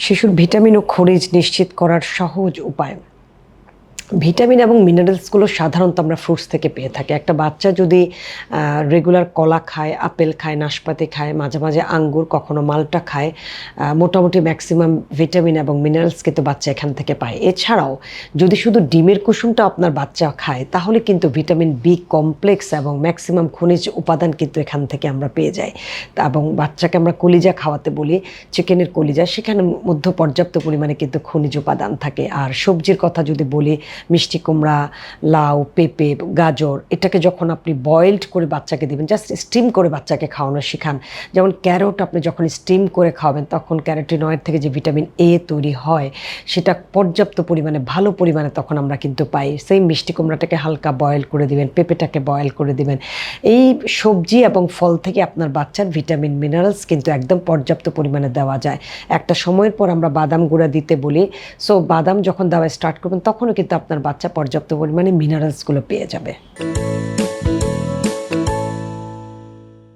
শিশুর ভিটামিন ও খনিজ নিশ্চিত করার সহজ উপায়। ভিটামিন এবং মিনারেলসগুলো সাধারণত আমরা ফ্রুটস থেকে পেয়ে থাকি। একটা বাচ্চা যদি রেগুলার কলা খায়, আপেল খায়, নাশপাতি খায়, মাঝে মাঝে আঙ্গুর, কখনো মালটা খায় মোটামুটি ম্যাক্সিমাম ভিটামিন এবং মিনারেলস কিন্তু বাচ্চা এখান থেকে পায়। এছাড়াও যদি শুধু ডিমের কুসুমটা আপনার বাচ্চা খায়, তাহলে কিন্তু ভিটামিন বি কমপ্লেক্স এবং ম্যাক্সিমাম খনিজ উপাদান কিন্তু এখান থেকে আমরা পেয়ে যাই। এবং বাচ্চাকে আমরা কলিজা খাওয়াতে বলি, চিকেনের কলিজা, সেখানে মধ্যে পর্যাপ্ত পরিমাণে কিন্তু খনিজ উপাদান থাকে। আর সবজির কথা যদি বলি মিষ্টি কুমড়া, লাউ, পেঁপে, গাজর, এটাকে যখন আপনি বয়েলড করে বাচ্চাকে দিবেন জাস্ট স্টিম করে বাচ্চাকে খাওয়ানো শেখান। যেমন ক্যারট আপনি যখন স্টিম করে খাওয়াবেন, তখন ক্যারোটিনয়েড থেকে যে ভিটামিন এ তৈরি হয়, সেটা পর্যাপ্ত পরিমাণে, ভালো পরিমাণে তখন আমরা কিন্তু পাই। সেই মিষ্টি কুমড়াটাকে হালকা বয়েল করে দিবেন, পেঁপেটাকে বয়েল করে দিবেন। এই সবজি এবং ফল থেকে আপনার বাচ্চার ভিটামিন মিনারেলস কিন্তু একদম পর্যাপ্ত পরিমাণে দেওয়া যায়। একটা সময়ের পর আমরা বাদাম গুঁড়া দিতে বলি। সো বাদাম যখন দেওয়া স্টার্ট করবেন, তখনও কিন্তু আপনার বাচ্চা পর্যাপ্ত পরিমাণে মিনারেলসগুলো পেয়ে যাবে।